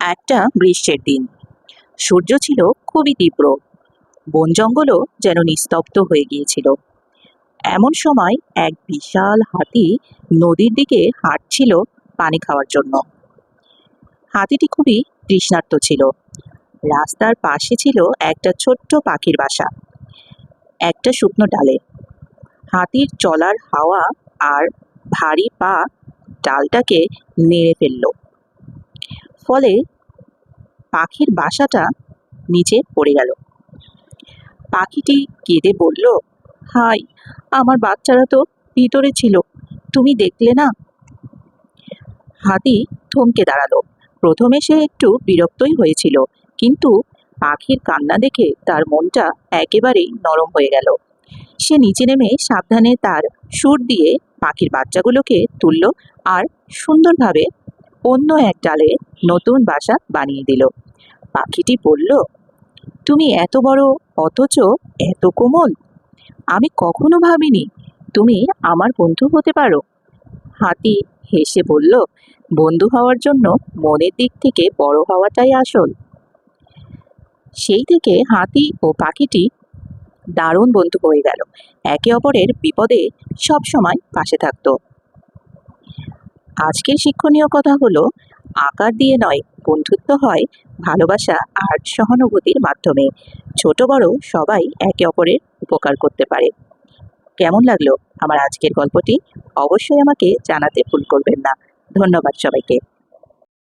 একটা গ্রীষ্মের দিন। সূর্য ছিল খুবই তীব্র। বন জঙ্গলও যেন নিস্তব্ধ হয়ে গিয়েছিল। এমন সময় এক বিশাল হাতি নদীর দিকে হাঁটছিল পানি খাওয়ার জন্য। হাতিটি খুবই তৃষ্ণার্ত ছিল। রাস্তার পাশে ছিল একটা ছোট্ট পাখির বাসা, একটা শুকনো ডালে। হাতির চলার হাওয়া আর ভারী পা ডালটাকে নেড়ে ফেলল। ফলে পাখির বাসাটা নিচে পড়ে গেল। পাখিটি কেঁদে বলল, হাই, আমার বাচ্চারা তো ভিতরে ছিল, তুমি দেখলে না? হাতি থমকে দাঁড়াল। প্রথমে সে একটু বিরক্তই হয়েছিল, কিন্তু পাখির কান্না দেখে তার মনটা একেবারেই নরম হয়ে গেল। সে নিচে নেমে সাবধানে তার সুর দিয়ে পাখির বাচ্চাগুলোকে তুলল আর সুন্দরভাবে অন্য এক ডালে নতুন বাসা বানিয়ে দিল। পাখিটি বলল, তুমি এত বড়, অথচ এত কোমল। আমি কখনো ভাবিনি তুমি আমার বন্ধু হতে পারো। হাতি হেসে বলল, বন্ধু হওয়ার জন্য মনের দিক থেকে বড় হওয়াটাই আসল। সেই থেকে হাতি ও পাখিটি দারুণ বন্ধু হয়ে গেল। একে অপরের বিপদে সব সময় পাশে থাকতো। আজকের শিক্ষণীয় কথা হলো, আকার দিয়ে নয়, বন্ধুত্ব হয় ভালোবাসা আর সহানুভূতির মাধ্যমে। ছোট বড় সবাই একে অপরের উপকার করতে পারে। কেমন লাগল আমার আজকের গল্পটি? অবশ্যই আমাকে জানাতে ভুল করবেন না। ধন্যবাদ সবাইকে।